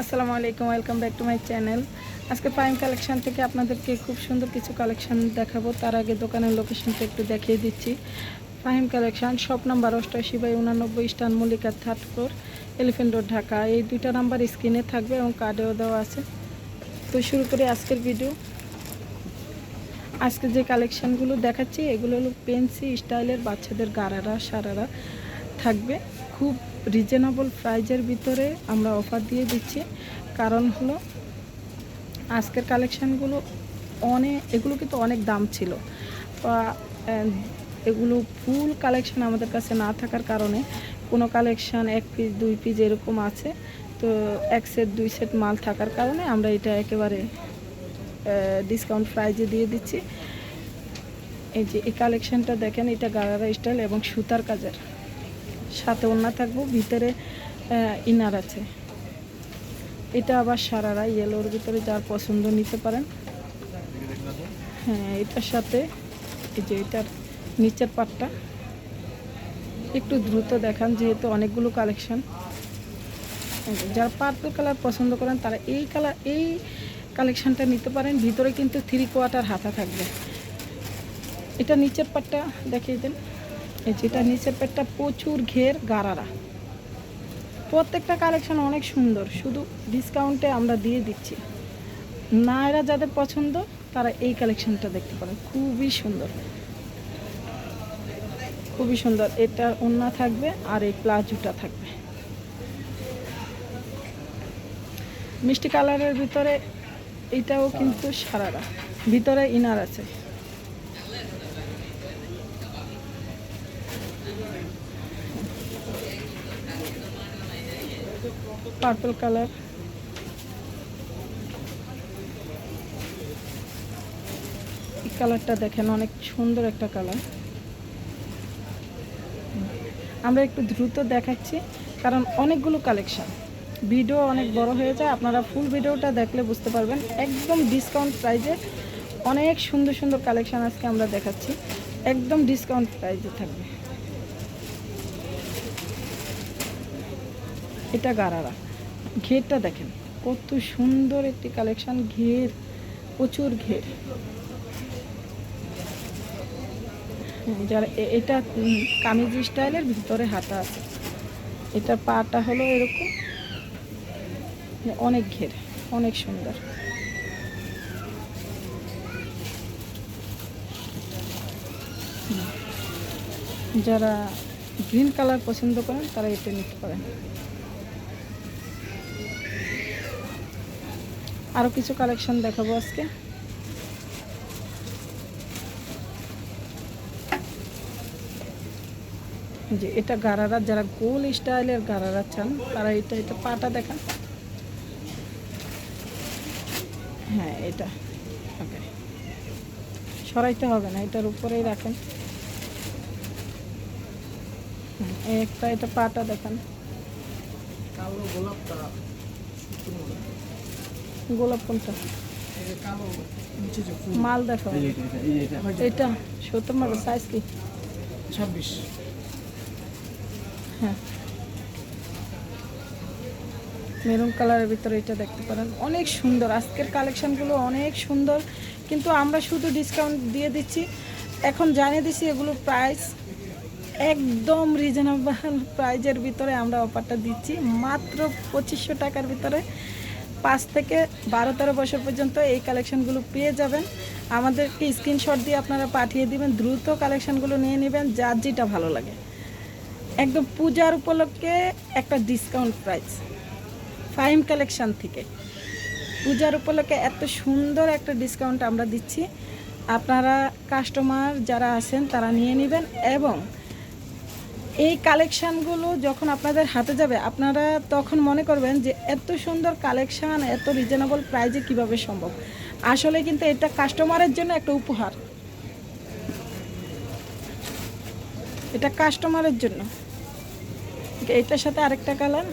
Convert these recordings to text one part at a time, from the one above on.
আসসালামু আলাইকুম welcome back to my channel আজকে পাইম কালেকশান থেকে আপনাদেরকে খুব সুন্দর কিছু কালেকশান দেখাবো। তার আগে দোকানের লোকেশনটা একটু দেখিয়ে দিচ্ছি। ফাহিম কালেকশান শপ নাম্বার অষ্টআশি বাই উনানব্বই Eastern Mallika third floor Elephant Road Dhaka. এই দুইটা নাম্বার স্ক্রিনে থাকবে এবং কার্ডেও দেওয়া আছে। তো শুরু করি আজকের ভিডিও আজকে যে কালেকশানগুলো দেখাচ্ছি, এগুলো হলো পেন্সি, স্টাইলের বাচ্চাদের গারারা, সারারা থাকবে। খুব রিজনেবল প্রাইজের ভিতরে আমরা অফার দিয়ে দিচ্ছি। কারণ হলো, আজকের কালেকশানগুলো অনেক এগুলো কিন্তু অনেক দাম ছিল। বা এগুলো ফুল কালেকশান আমাদের কাছে না থাকার কারণে কোনো কালেকশান এক পিস দুই পিস এরকম আছে। তো এক সেট দুই সেট মাল থাকার কারণে আমরা এটা একেবারে ডিসকাউন্ট প্রাইজে দিয়ে দিচ্ছি। এই যে, এই কালেকশানটা দেখেন, এটা গারারা স্টাইল এবং সুতার কাজের। সাথে ওন্না থাকব, ভিতরে ইনার আছে। এটা আবার সারারা ইয়েলোর ভিতরে যার পছন্দ নিতে পারেন। হ্যাঁ এটার সাথে, এই যে এটার নিচের পাটটা, একটু দ্রুত দেখান, যেহেতু অনেকগুলো কালেকশন যারা পার্পল কালার পছন্দ করেন, তারা এই কালার এই কালেকশনটা নিতে পারেন। ভিতরে কিন্তু থ্রি কোয়ার্টার হাতা থাকবে। এটা নিচের পাটটা দেখিয়ে দেন। যেটা নিচের পেটটা প্রচুর ঘের গারারা। প্রত্যেকটা কালেকশন অনেক সুন্দর, শুধু ডিসকাউন্টে আমরা দিয়ে দিচ্ছি। নায়রা যাদের পছন্দ, তারা এই কালেকশনটা দেখতে পারেন খুবই সুন্দর। খুবই সুন্দর। এটা ওন্না থাকবে আর এই প্লাজোটা থাকবে। মিষ্টি কালারের ভিতরে এটাও কিন্তু সারারা। ভিতরে ইনার আছে। Purple colour. এই কালারটা দেখেন, অনেক সুন্দর একটা কালার। আমরা একটু দ্রুত দেখাচ্ছি, কারণ অনেকগুলো কালেকশন। ভিডিও অনেক বড় হয়ে যায়, আপনারা ফুল ভিডিওটা দেখলে বুঝতে পারবেন। একদম ডিসকাউন্ট প্রাইজে অনেক সুন্দর সুন্দর কালেকশন আজকে আমরা দেখাচ্ছি। একদম ডিসকাউন্ট প্রাইজে থাকবে। এটা গারারা। ঘেরটা দেখেন কত সুন্দর একটি কালেকশন ঘের প্রচুর ঘের। হুম, যারা এটা কামিজ স্টাইলের ভিতরে হাতা আছে। এটা পাটা হলো এরকম। অনেক ঘের অনেক সুন্দর। যারা গ্রিন কালার পছন্দ করেন তারা এটা নিতে পারেন। আরও কিছু কালেকশন দেখাবো আজকে। যে এটা গারারা, যারা গোল স্টাইলের গারারা চান, তারা এটা এটা পাটা দেখান। হ্যাঁ এটা। ওকে। সরাইতে হবে না, এটার উপরেই রাখেন। এই একটা এটা পাটা দেখান। গোলাপ কোনটা মাল দেখো এটা সত্তর মাল সাইজ কি? ছাব্বিশ। হ্যাঁ। মেরুন কালারের ভিতরে এটা দেখতে পারেন। অনেক সুন্দর। আজকের কালেকশনগুলো অনেক সুন্দর। কিন্তু আমরা শুধু ডিসকাউন্ট দিয়ে দিচ্ছি। এখন জানিয়ে দিচ্ছি এগুলোর প্রাইস একদম রিজনেবল প্রাইজের ভিতরে আমরা অফারটা দিচ্ছি। মাত্র পঁচিশশো টাকার ভিতরে। পাঁচ থেকে বারো, তেরো বছর পর্যন্ত এই কালেকশনগুলো পেয়ে যাবেন। আমাদেরকে স্ক্রিনশট দিয়ে আপনারা পাঠিয়ে দিবেন, দ্রুত কালেকশনগুলো নিয়ে নেবেন, যার যেটা ভালো লাগে। একদম পূজার উপলক্ষে একটা ডিসকাউন্ট প্রাইস ফাইম কালেকশন থেকে। পূজার উপলক্ষে এত সুন্দর একটা ডিসকাউন্ট আমরা দিচ্ছি। আপনারা কাস্টমার যারা আছেন, তারা নিয়ে নেবেন এবং এই কালেকশানগুলো যখন আপনাদের হাতে যাবে, আপনারা তখন মনে করবেন যে এত সুন্দর কালেকশান, এত রিজনেবল প্রাইজে কীভাবে সম্ভব? আসলে কিন্তু এটা কাস্টমারের জন্য একটা উপহার। এটা কাস্টমারের জন্য। এটার সাথে আরেকটা কালার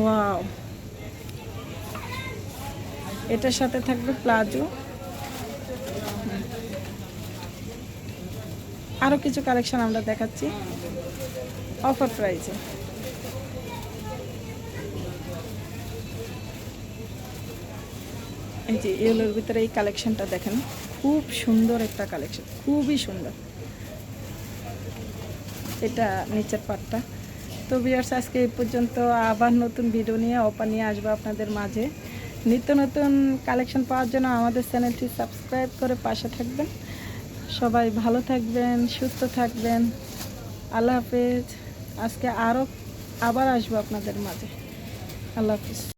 ওয়াও এটার সাথে থাকবে প্লাজো। আরও কিছু কালেকশন আমরা দেখাচ্ছি। অফার প্রাইসে এই যে ইয়েলোর ভিতরে এই কালেকশনটা দেখেন, খুব সুন্দর একটা কালেকশন খুবই সুন্দর। এটা নিচের পাটটা তো বিয়ার্স আজকে এই পর্যন্ত আবার নতুন ভিডিও নিয়ে অপা নিয়ে আসব আপনাদের মাঝে। নিত্য নতুন কালেকশন পাওয়ার জন্য আমাদের চ্যানেলটি সাবস্ক্রাইব করে পাশে থাকবেন। সবাই ভালো থাকবেন, সুস্থ থাকবেন। আল্লাহ হাফেজ। আজকে আরও আবার আসব আপনাদের মাঝে। আল্লাহ হাফিজ।